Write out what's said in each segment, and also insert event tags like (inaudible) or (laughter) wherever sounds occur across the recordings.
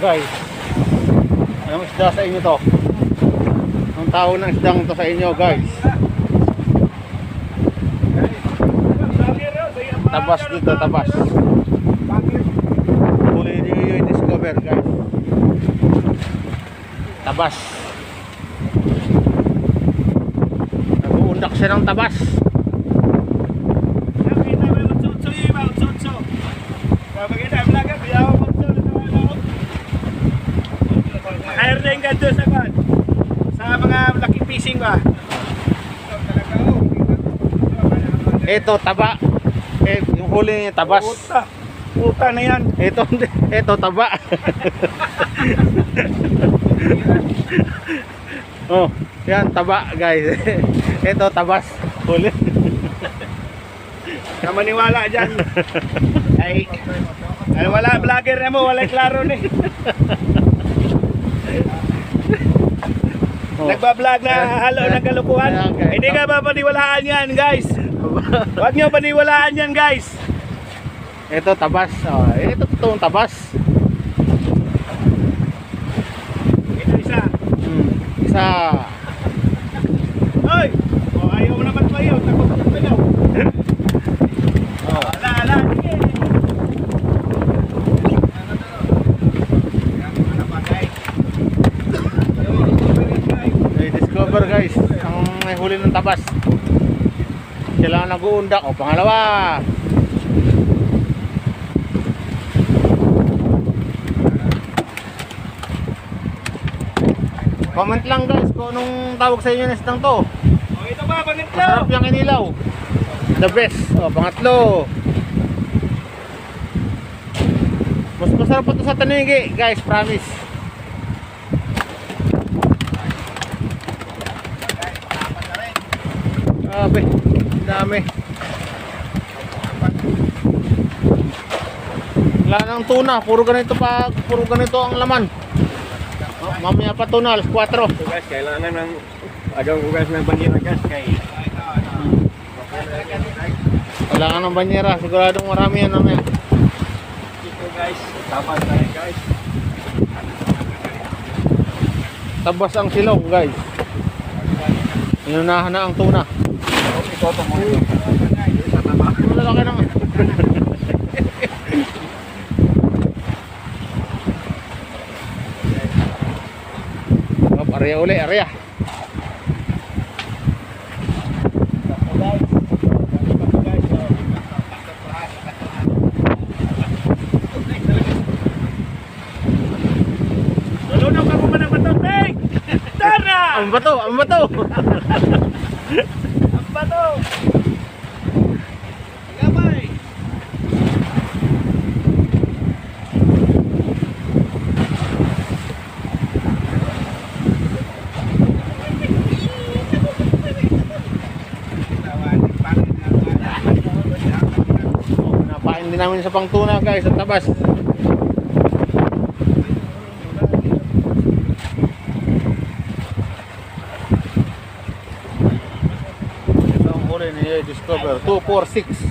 Guys, anong isda sa inyo to? Ang tao ng isdang to sa inyo guys. Tabas dito, tabas. Huli niyo yung discover guys. Tabas. Nag-uundak siya ng tabas. Hire din ka doon sa kan. Sa mga laking fishing ba? Ito, taba. Eh, yung huli niya, tabas. Puta. Puta na yan. Ito, ito, taba. (laughs) oh, yan, taba, guys. (laughs) ito, tabas. Huli. (laughs) Ka maniwala dyan. Ay, ay wala vlogger na mo, wala klaro ni. Oh. Nagbablog na halo ng kalukuhan. Ayan, guys. Hindi ka ba paniwalaan yan, guys? (laughs) Huwag nyo paniwalaan yan, guys. ito, tabas. Oh, ito, totoong tabas. Ito isa. Hmm. Isa. Hoy! Oh, ayaw mo naman kayo. Takot ka pa daw. Oh. Ala, ala. Sige. Discover guys. Ang may huli ng tabas. Sila ang nag-uundak. O, pangalawa. Comment lang guys kung anong tawag sa inyo na isdang to. Oh, ito ba, panitlo? Masarap yung inilaw. The best. O, pangatlo. Mas masarap pa to sa tanigi, guys, promise. Grabe, dami. Wala nang tuna, puro ganito pa, puro ganito ang laman. Oh, mamaya pa tuna, alas 4. So guys, kailangan ng agaw guys ng banira guys kay Kailangan ng banyera, siguradong marami yan mamaya. ito guys. Tapos tayo guys. Tabas ang silong, guys. Inunahan na ang tuna. Ito to mo. Sa taba. Malalaki naman. Hop, area uli, area. Ang bato, ang bato. (laughs) Ang bato! Gamay! Oh, Napain din namin sa pangtuna, guys, ang tabas. Ito ang huli ni Discover. 246.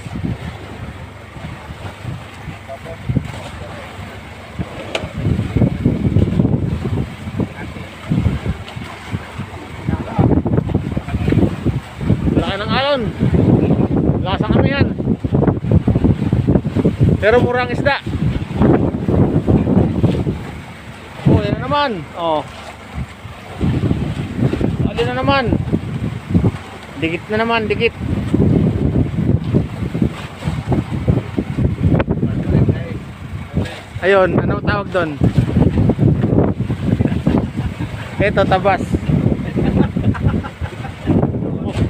Laki ng alon. Lasa ano yan? Pero murang isda. Oh, yan na naman. Oh. Alin na naman. Dikit na naman, dikit. Ayun, ano tawag doon? Ito, tabas.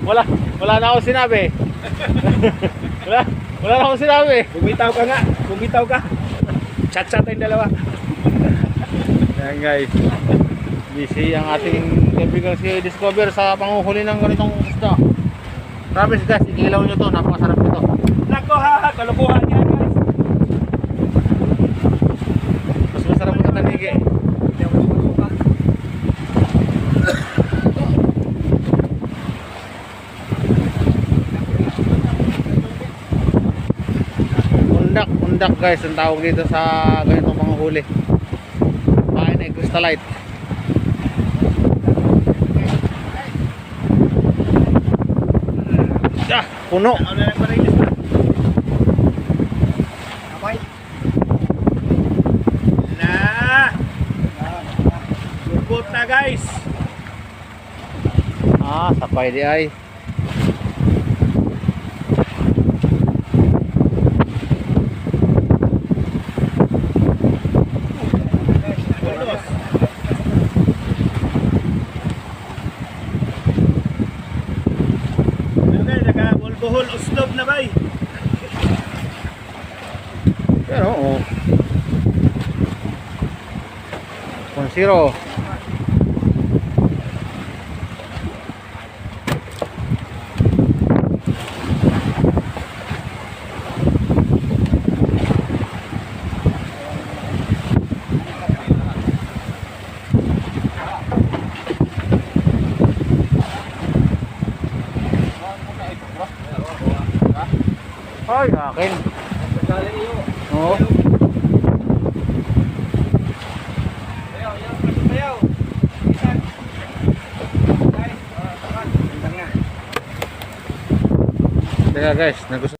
Wala, wala na akong sinabi. wala, wala na akong sinabi. Bumitaw ka nga! Bumitaw ka! Chat-chat tayong dalawa. Ayan guys. Busy ang ating kaibigan si Discover sa panguhuli ng ganitong isda. Promise guys, ikilaw nyo to. Napakasarap nito. Nako ha! Kalukuhan yan guys! Mas masarap ito tanigi. Undak, undak guys ang tawag dito sa ganitong panguhuli. Basta light. Ah, puno. Na. Lubot na guys. Ah, sapay di ay. Pulos. Okay, naka-bulbuhol uslob na bay. Pero, oh. Kung Ay, akin. Oo. Teka guys, nagusto